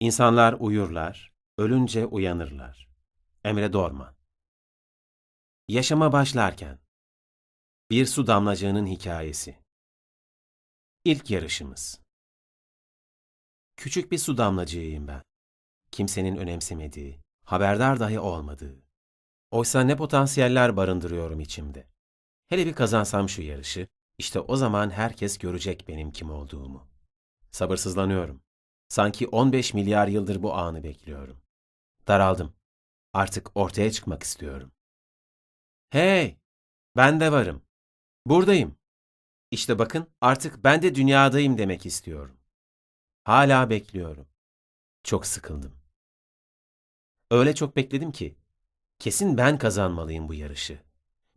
İnsanlar uyurlar, ölünce uyanırlar. Emre Dorman Yaşama başlarken Bir su damlacığının hikayesi İlk yarışımız Küçük bir su damlacığıyım ben. Kimsenin önemsemediği, haberdar dahi olmadığı. Oysa ne potansiyeller barındırıyorum içimde. Hele bir kazansam şu yarışı, işte o zaman herkes görecek benim kim olduğumu. Sabırsızlanıyorum. Sanki 15 milyar yıldır bu anı bekliyorum. Daraldım. Artık ortaya çıkmak istiyorum. Hey! Ben de varım. Buradayım. İşte bakın artık ben de dünyadayım demek istiyorum. Hala bekliyorum. Çok sıkıldım. Öyle çok bekledim ki kesin ben kazanmalıyım bu yarışı.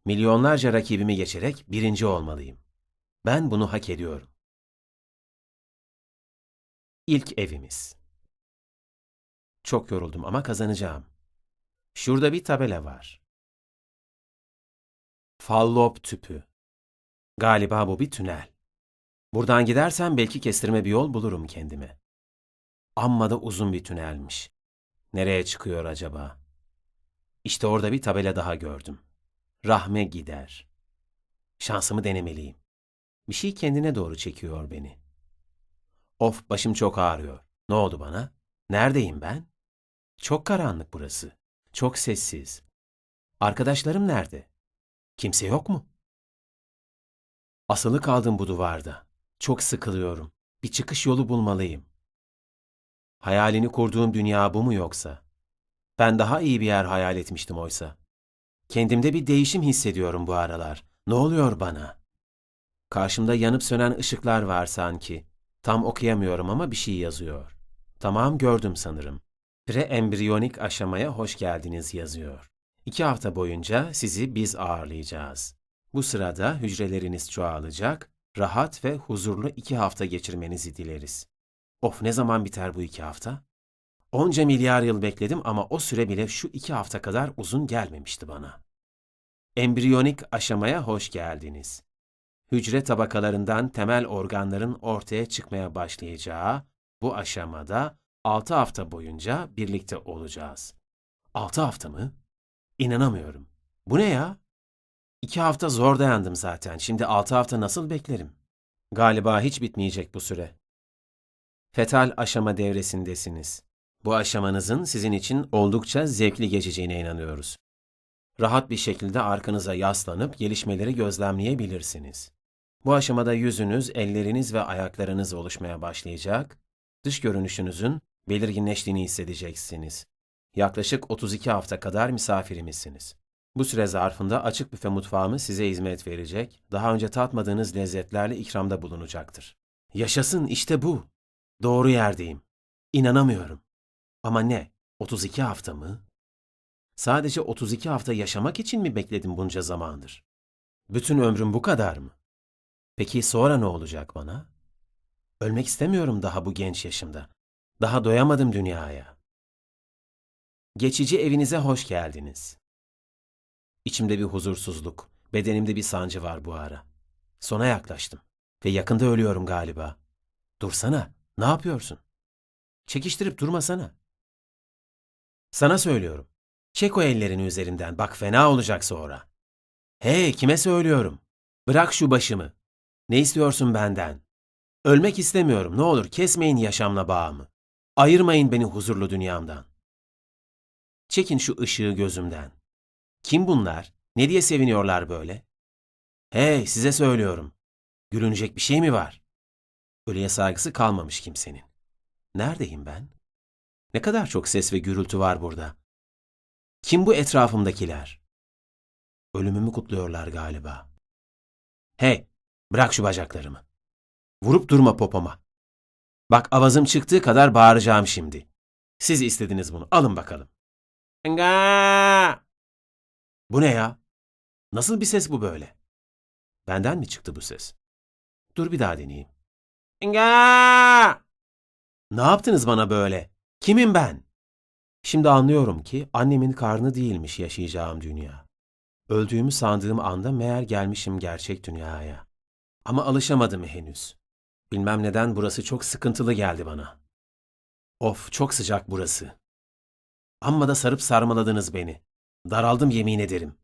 Milyonlarca rakibimi geçerek birinci olmalıyım. Ben bunu hak ediyorum. İlk evimiz. Çok yoruldum ama kazanacağım. Şurada bir tabela var. Fallop tüpü. Galiba bu bir tünel. Buradan gidersem belki kestirme bir yol bulurum kendime. Amma da uzun bir tünelmiş. Nereye çıkıyor acaba? İşte orada bir tabela daha gördüm. Rahme gider. Şansımı denemeliyim. Bir şey kendine doğru çekiyor beni. Of başım çok ağrıyor. Ne oldu bana? Neredeyim ben? Çok karanlık burası. Çok sessiz. Arkadaşlarım nerede? Kimse yok mu? Asılı kaldım bu duvarda. Çok sıkılıyorum. Bir çıkış yolu bulmalıyım. Hayalini kurduğum dünya bu mu yoksa? Ben daha iyi bir yer hayal etmiştim oysa. Kendimde bir değişim hissediyorum bu aralar. Ne oluyor bana? Karşımda yanıp sönen ışıklar var sanki. Tam okuyamıyorum ama bir şey yazıyor. Tamam gördüm sanırım. Preembriyonik aşamaya hoş geldiniz yazıyor. İki hafta boyunca sizi biz ağırlayacağız. Bu sırada hücreleriniz çoğalacak, rahat ve huzurlu iki hafta geçirmenizi dileriz. Of ne zaman biter bu iki hafta? Onca milyar yıl bekledim ama o süre bile şu iki hafta kadar uzun gelmemişti bana. Embriyonik aşamaya hoş geldiniz. Hücre tabakalarından temel organların ortaya çıkmaya başlayacağı bu aşamada 6 hafta boyunca birlikte olacağız. 6 hafta mı? İnanamıyorum. Bu ne ya? 2 hafta zor dayandım zaten. Şimdi 6 hafta nasıl beklerim? Galiba hiç bitmeyecek bu süre. Fetal aşama devresindesiniz. Bu aşamanızın sizin için oldukça zevkli geçeceğine inanıyoruz. Rahat bir şekilde arkanıza yaslanıp gelişmeleri gözlemleyebilirsiniz. Bu aşamada yüzünüz, elleriniz ve ayaklarınız oluşmaya başlayacak, dış görünüşünüzün belirginleştiğini hissedeceksiniz. Yaklaşık 32 hafta kadar misafirimizsiniz. Bu süre zarfında açık büfe mutfağımız size hizmet verecek, daha önce tatmadığınız lezzetlerle ikramda bulunacaktır. Yaşasın işte bu. Doğru yerdeyim. İnanamıyorum. Ama ne? 32 hafta mı? Sadece 32 hafta yaşamak için mi bekledim bunca zamandır? Bütün ömrüm bu kadar mı? Peki sonra ne olacak bana? Ölmek istemiyorum daha bu genç yaşımda. Daha doyamadım dünyaya. Geçici evinize hoş geldiniz. İçimde bir huzursuzluk, bedenimde bir sancı var bu ara. Sona yaklaştım ve yakında ölüyorum galiba. Dursana, ne yapıyorsun? Çekiştirip durmasana. Sana söylüyorum. Çek o ellerini üzerinden, bak fena olacak sonra. Hey, kime söylüyorum? Bırak şu başımı. Ne istiyorsun benden? Ölmek istemiyorum, ne olur kesmeyin yaşamla bağımı. Ayırmayın beni huzurlu dünyamdan. Çekin şu ışığı gözümden. Kim bunlar? Ne diye seviniyorlar böyle? Hey, size söylüyorum. Gülünecek bir şey mi var? Ölüye saygısı kalmamış kimsenin. Neredeyim ben? Ne kadar çok ses ve gürültü var burada. Kim bu etrafımdakiler? Ölümümü kutluyorlar galiba. Hey, bırak şu bacaklarımı. Vurup durma popoma. Bak avazım çıktığı kadar bağıracağım şimdi. Siz istediniz bunu. Alın bakalım. Nga! Bu ne ya? Nasıl bir ses bu böyle? Benden mi çıktı bu ses? Dur bir daha deneyeyim. Nga! Ne yaptınız bana böyle? Kimim ben? Şimdi anlıyorum ki annemin karnı değilmiş yaşayacağım dünya. Öldüğümü sandığım anda meğer gelmişim gerçek dünyaya. Ama alışamadım henüz. Bilmem neden burası çok sıkıntılı geldi bana. Of çok sıcak burası. Amma da sarıp sarmaladınız beni. Daraldım yemin ederim.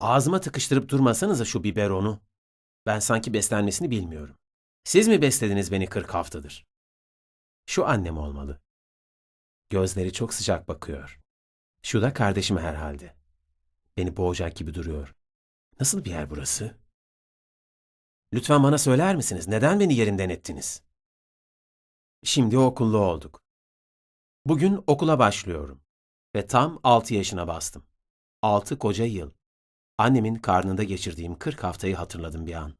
Ağzıma tıkıştırıp durmasanıza şu biberonu. Ben sanki beslenmesini bilmiyorum. Siz mi beslediniz beni 40 haftadır? Şu annem olmalı. Gözleri çok sıcak bakıyor. Şu da kardeşim herhalde. Beni boğacak gibi duruyor. Nasıl bir yer burası? Lütfen bana söyler misiniz? Neden beni yerinden ettiniz? Şimdi okullu olduk. Bugün okula başlıyorum. Ve tam 6 yaşına bastım. 6 koca yıl. Annemin karnında geçirdiğim 40 haftayı hatırladım bir an.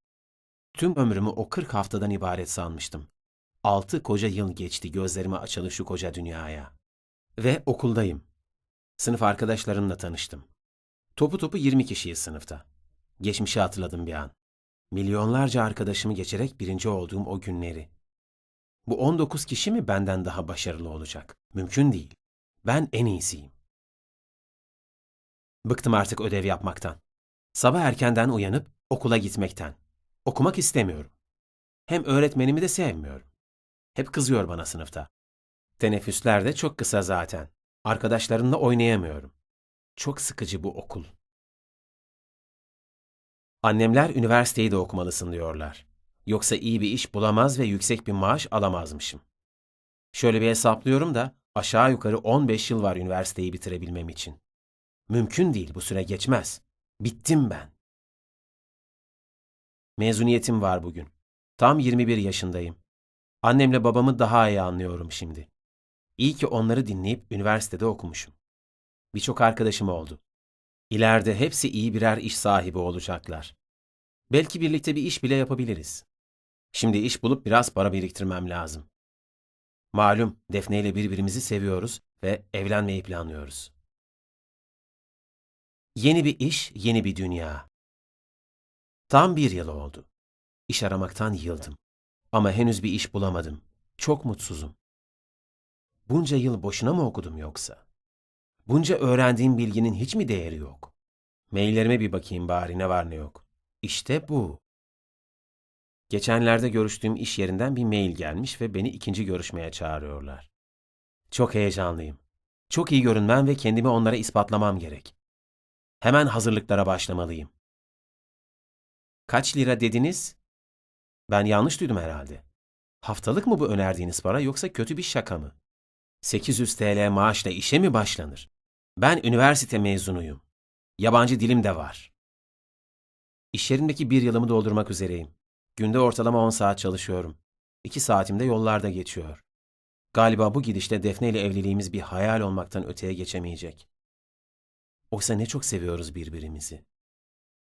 Tüm ömrümü o 40 haftadan ibaret sanmıştım. 6 koca yıl geçti gözlerimi açalı şu koca dünyaya. Ve okuldayım. Sınıf arkadaşlarımla tanıştım. Topu topu 20 kişiyiz sınıfta. Geçmişi hatırladım bir an. Milyonlarca arkadaşımı geçerek birinci olduğum o günleri. Bu 19 kişi mi benden daha başarılı olacak? Mümkün değil. Ben en iyisiyim. Bıktım artık ödev yapmaktan. Sabah erkenden uyanıp okula gitmekten. Okumak istemiyorum. Hem öğretmenimi de sevmiyorum. Hep kızıyor bana sınıfta. Teneffüsler de çok kısa zaten. Arkadaşlarımla oynayamıyorum. Çok sıkıcı bu okul. Annemler üniversiteyi de okumalısın diyorlar. Yoksa iyi bir iş bulamaz ve yüksek bir maaş alamazmışım. Şöyle bir hesaplıyorum da aşağı yukarı 15 yıl var üniversiteyi bitirebilmem için. Mümkün değil bu süre geçmez. Bittim ben. Mezuniyetim var bugün. Tam 21 yaşındayım. Annemle babamı daha iyi anlıyorum şimdi. İyi ki onları dinleyip üniversitede okumuşum. Birçok arkadaşım oldu. İleride hepsi iyi birer iş sahibi olacaklar. Belki birlikte bir iş bile yapabiliriz. Şimdi iş bulup biraz para biriktirmem lazım. Malum Defne ile birbirimizi seviyoruz ve evlenmeyi planlıyoruz. Yeni bir iş, yeni bir dünya. Tam bir yıl oldu. İş aramaktan yıldım. Ama henüz bir iş bulamadım. Çok mutsuzum. Bunca yıl boşuna mı okudum yoksa? Bunca öğrendiğim bilginin hiç mi değeri yok? Maillerime bir bakayım bari ne var ne yok. İşte bu. Geçenlerde görüştüğüm iş yerinden bir mail gelmiş ve beni ikinci görüşmeye çağırıyorlar. Çok heyecanlıyım. Çok iyi görünmem ve kendimi onlara ispatlamam gerek. Hemen hazırlıklara başlamalıyım. Kaç lira dediniz? Ben yanlış duydum herhalde. Haftalık mı bu önerdiğiniz para yoksa kötü bir şaka mı? 800 TL maaşla işe mi başlanır? Ben üniversite mezunuyum. Yabancı dilim de var. İş yerimdeki bir yılımı doldurmak üzereyim. Günde ortalama 10 saat çalışıyorum. 2 saatim de yollarda geçiyor. Galiba bu gidişte Defne ile evliliğimiz bir hayal olmaktan öteye geçemeyecek. Oysa ne çok seviyoruz birbirimizi.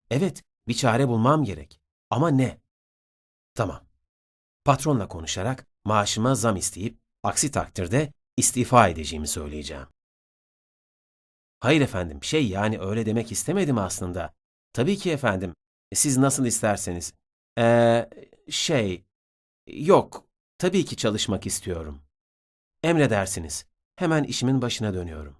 Evet, bir çare bulmam gerek. Ama ne? Tamam. Patronla konuşarak maaşıma zam isteyip aksi takdirde istifa edeceğimi söyleyeceğim. Hayır efendim, şey yani öyle demek istemedim aslında. Tabii ki efendim. Siz nasıl isterseniz. Ee, şey, yok, tabii ki çalışmak istiyorum. Emredersiniz, hemen işimin başına dönüyorum.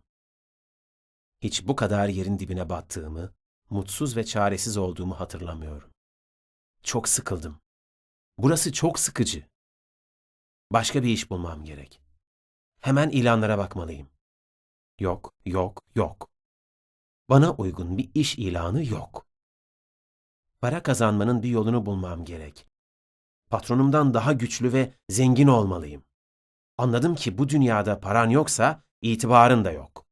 Hiç bu kadar yerin dibine battığımı, mutsuz ve çaresiz olduğumu hatırlamıyorum. Çok sıkıldım. Burası çok sıkıcı. Başka bir iş bulmam gerek. Hemen ilanlara bakmalıyım. Yok, yok, yok. Bana uygun bir iş ilanı yok. Para kazanmanın bir yolunu bulmam gerek. Patronumdan daha güçlü ve zengin olmalıyım. Anladım ki bu dünyada paran yoksa itibarın da yok.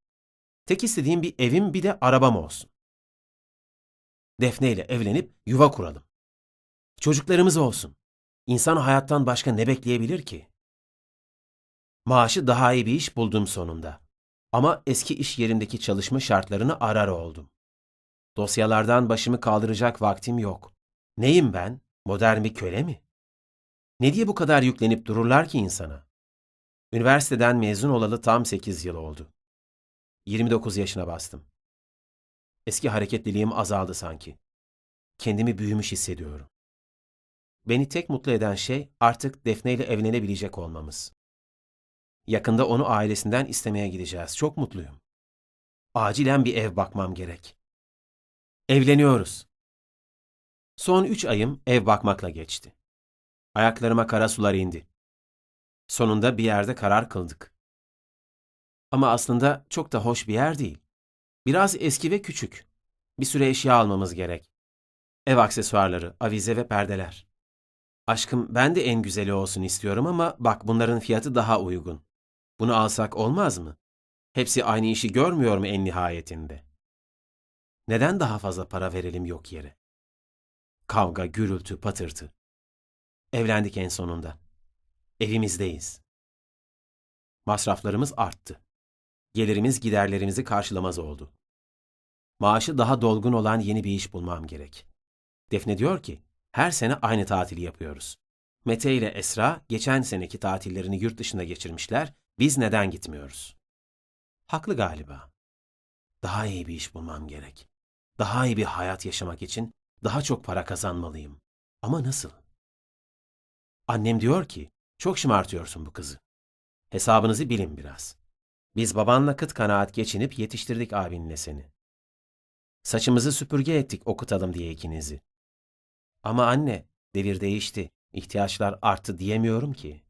Tek istediğim bir evim bir de arabam olsun. Defne ile evlenip yuva kuralım. Çocuklarımız olsun. İnsan hayattan başka ne bekleyebilir ki? Maaşı daha iyi bir iş buldum sonunda. Ama eski iş yerindeki çalışma şartlarını arar oldum. Dosyalardan başımı kaldıracak vaktim yok. Neyim ben? Modern bir köle mi? Ne diye bu kadar yüklenip dururlar ki insana? Üniversiteden mezun olalı tam 8 yıl oldu. 29 yaşına bastım. Eski hareketliliğim azaldı sanki. Kendimi büyümüş hissediyorum. Beni tek mutlu eden şey artık Defne ile evlenebilecek olmamız. Yakında onu ailesinden istemeye gideceğiz. Çok mutluyum. Acilen bir ev bakmam gerek. Evleniyoruz. Son üç ayım ev bakmakla geçti. Ayaklarıma kara sular indi. Sonunda bir yerde karar kıldık. Ama aslında çok da hoş bir yer değil. Biraz eski ve küçük. Bir süre eşya almamız gerek. Ev aksesuarları, avize ve perdeler. Aşkım ben de en güzeli olsun istiyorum ama bak bunların fiyatı daha uygun. Bunu alsak olmaz mı? Hepsi aynı işi görmüyor mu en nihayetinde? Neden daha fazla para verelim yok yere? Kavga, gürültü, patırtı. Evlendik en sonunda. Evimizdeyiz. Masraflarımız arttı. Gelirimiz giderlerimizi karşılamaz oldu. Maaşı daha dolgun olan yeni bir iş bulmam gerek. Defne diyor ki, her sene aynı tatili yapıyoruz. Mete ile Esra geçen seneki tatillerini yurt dışında geçirmişler, biz neden gitmiyoruz? Haklı galiba. Daha iyi bir iş bulmam gerek. Daha iyi bir hayat yaşamak için daha çok para kazanmalıyım. Ama nasıl? Annem diyor ki, çok şımartıyorsun bu kızı. Hesabınızı bilin biraz. Biz babanla kıt kanaat geçinip yetiştirdik abinle seni. Saçımızı süpürge ettik okutalım diye ikinizi. Ama anne, devir değişti, ihtiyaçlar arttı diyemiyorum ki.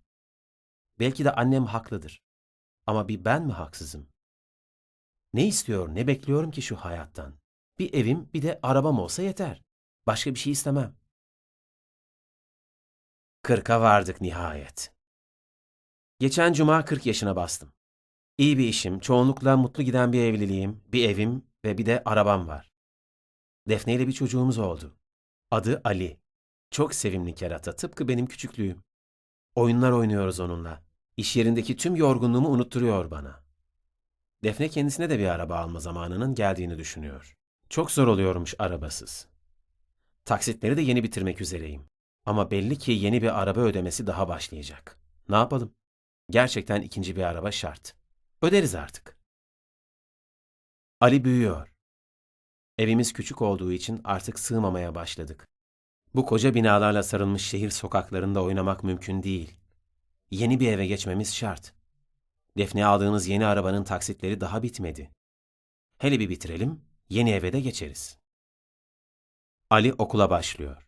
Belki de annem haklıdır. Ama bir ben mi haksızım? Ne istiyor, ne bekliyorum ki şu hayattan? Bir evim, bir de arabam olsa yeter. Başka bir şey istemem. Kırka vardık nihayet. Geçen cuma 40 yaşına bastım. İyi bir işim, çoğunlukla mutlu giden bir evliliğim, bir evim ve bir de arabam var. Defne ile bir çocuğumuz oldu. Adı Ali. Çok sevimli kerata, tıpkı benim küçüklüğüm. Oyunlar oynuyoruz onunla. İş yerindeki tüm yorgunluğumu unutturuyor bana. Defne kendisine de bir araba alma zamanının geldiğini düşünüyor. Çok zor oluyormuş arabasız. Taksitleri de yeni bitirmek üzereyim. Ama belli ki yeni bir araba ödemesi daha başlayacak. Ne yapalım? Gerçekten ikinci bir araba şart. Öderiz artık. Ali büyüyor. Evimiz küçük olduğu için artık sığmamaya başladık. Bu koca binalarla sarılmış şehir sokaklarında oynamak mümkün değil. Yeni bir eve geçmemiz şart. Defne aldığımız yeni arabanın taksitleri daha bitmedi. Hele bir bitirelim, yeni eve de geçeriz. Ali okula başlıyor.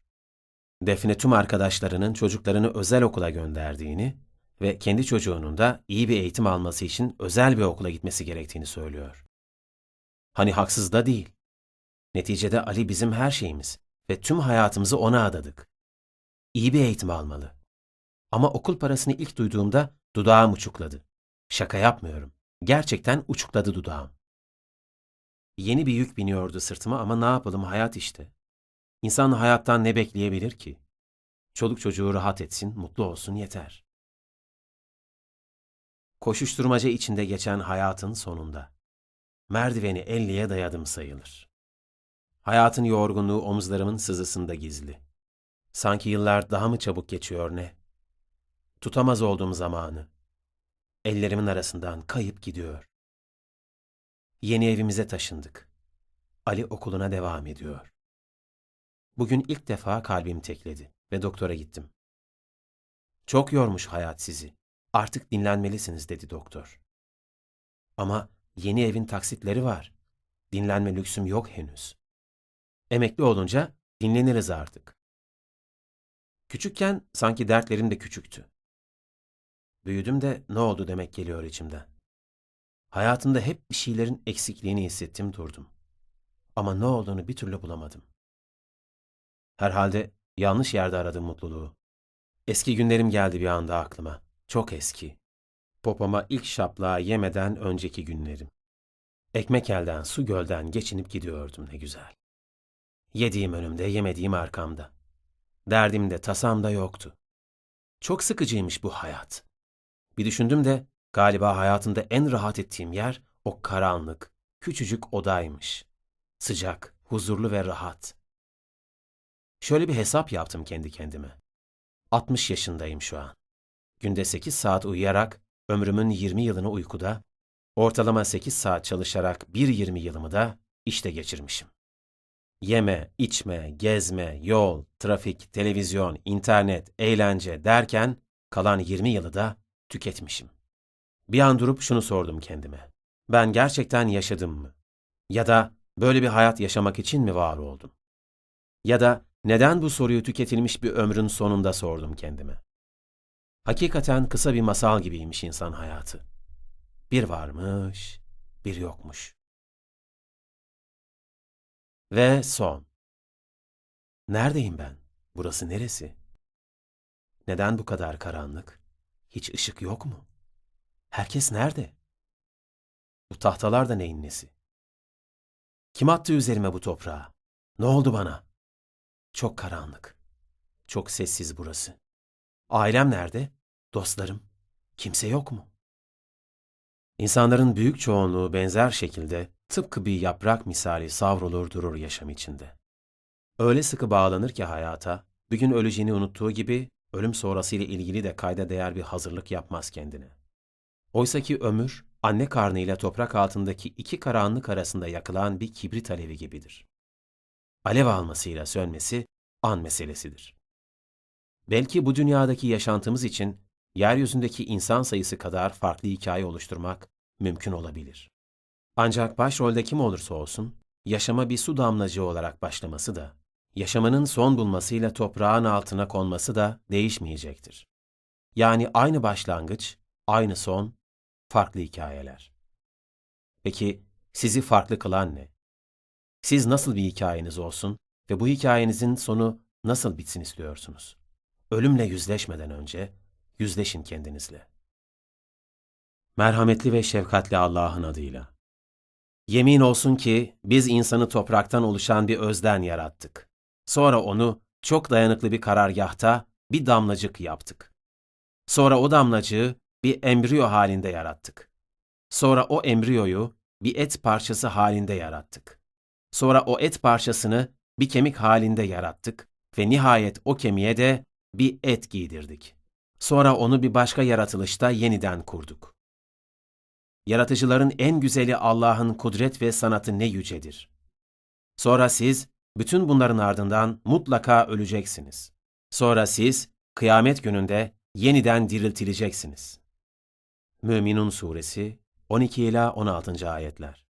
Defne tüm arkadaşlarının çocuklarını özel okula gönderdiğini ve kendi çocuğunun da iyi bir eğitim alması için özel bir okula gitmesi gerektiğini söylüyor. Hani haksız da değil. Neticede Ali bizim her şeyimiz ve tüm hayatımızı ona adadık. İyi bir eğitim almalı. Ama okul parasını ilk duyduğumda dudağım uçukladı. Şaka yapmıyorum. Gerçekten uçukladı dudağım. Yeni bir yük biniyordu sırtıma ama ne yapalım hayat işte. İnsan hayattan ne bekleyebilir ki? Çoluk çocuğu rahat etsin, mutlu olsun yeter. Koşuşturmaca içinde geçen hayatın sonunda. Merdiveni elliye dayadım sayılır. Hayatın yorgunluğu omuzlarımın sızısında gizli. Sanki yıllar daha mı çabuk geçiyor ne? Tutamaz olduğum zamanı. Ellerimin arasından kayıp gidiyor. Yeni evimize taşındık. Ali okuluna devam ediyor. Bugün ilk defa kalbim tekledi ve doktora gittim. Çok yormuş hayat sizi. Artık dinlenmelisiniz dedi doktor. Ama yeni evin taksitleri var. Dinlenme lüksüm yok henüz. Emekli olunca dinleniriz artık. Küçükken sanki dertlerim de küçüktü. Büyüdüm de ne oldu demek geliyor içimden. Hayatımda hep bir şeylerin eksikliğini hissettim durdum. Ama ne olduğunu bir türlü bulamadım. Herhalde yanlış yerde aradım mutluluğu. Eski günlerim geldi bir anda aklıma. Çok eski. Popoma ilk şaplağı yemeden önceki günlerim. Ekmek elden, su gölden geçinip gidiyordum ne güzel. Yediğim önümde, yemediğim arkamda. Derdim de tasam da yoktu. Çok sıkıcıymış bu hayat. Bir düşündüm de galiba hayatımda en rahat ettiğim yer o karanlık, küçücük odaymış. Sıcak, huzurlu ve rahat. Şöyle bir hesap yaptım kendi kendime. 60 yaşındayım şu an. Günde 8 saat uyuyarak ömrümün 20 yılını uykuda, ortalama 8 saat çalışarak bir 20 yılımı da işte geçirmişim. Yeme, içme, gezme, yol, trafik, televizyon, internet, eğlence derken kalan 20 yılı da tüketmişim. Bir an durup şunu sordum kendime. Ben gerçekten yaşadım mı? Ya da böyle bir hayat yaşamak için mi var oldum? Ya da neden bu soruyu tüketilmiş bir ömrün sonunda sordum kendime? Hakikaten kısa bir masal gibiymiş insan hayatı. Bir varmış, bir yokmuş. Ve son. Neredeyim ben? Burası neresi? Neden bu kadar karanlık? Hiç ışık yok mu? Herkes nerede? Bu tahtalar da neyin nesi? Kim attı üzerime bu toprağı? Ne oldu bana? Çok karanlık. Çok sessiz burası. Ailem nerede? Dostlarım? Kimse yok mu? İnsanların büyük çoğunluğu benzer şekilde tıpkı bir yaprak misali savrulur durur yaşam içinde. Öyle sıkı bağlanır ki hayata, bir gün öleceğini unuttuğu gibi ölüm sonrasıyla ilgili de kayda değer bir hazırlık yapmaz kendine. Oysa ki ömür, anne karnıyla toprak altındaki iki karanlık arasında yakılan bir kibrit alevi gibidir. Alev almasıyla sönmesi an meselesidir. Belki bu dünyadaki yaşantımız için yeryüzündeki insan sayısı kadar farklı hikaye oluşturmak mümkün olabilir. Ancak başrolde kim olursa olsun, yaşama bir su damlacığı olarak başlaması da, yaşamının son bulmasıyla toprağın altına konması da değişmeyecektir. Yani aynı başlangıç, aynı son, farklı hikayeler. Peki sizi farklı kılan ne? Siz nasıl bir hikayeniz olsun ve bu hikayenizin sonu nasıl bitsin istiyorsunuz? Ölümle yüzleşmeden önce yüzleşin kendinizle. Merhametli ve şefkatli Allah'ın adıyla. Yemin olsun ki biz insanı topraktan oluşan bir özden yarattık. Sonra onu çok dayanıklı bir karargahta bir damlacık yaptık. Sonra o damlacığı bir embriyo halinde yarattık. Sonra o embriyoyu bir et parçası halinde yarattık. Sonra o et parçasını bir kemik halinde yarattık ve nihayet o kemiğe de bir et giydirdik. Sonra onu bir başka yaratılışta yeniden kurduk. Yaratıcıların en güzeli Allah'ın kudret ve sanatı ne yücedir. Sonra siz bütün bunların ardından mutlaka öleceksiniz. Sonra siz kıyamet gününde yeniden diriltileceksiniz. Müminun Suresi 12 ila 16. ayetler.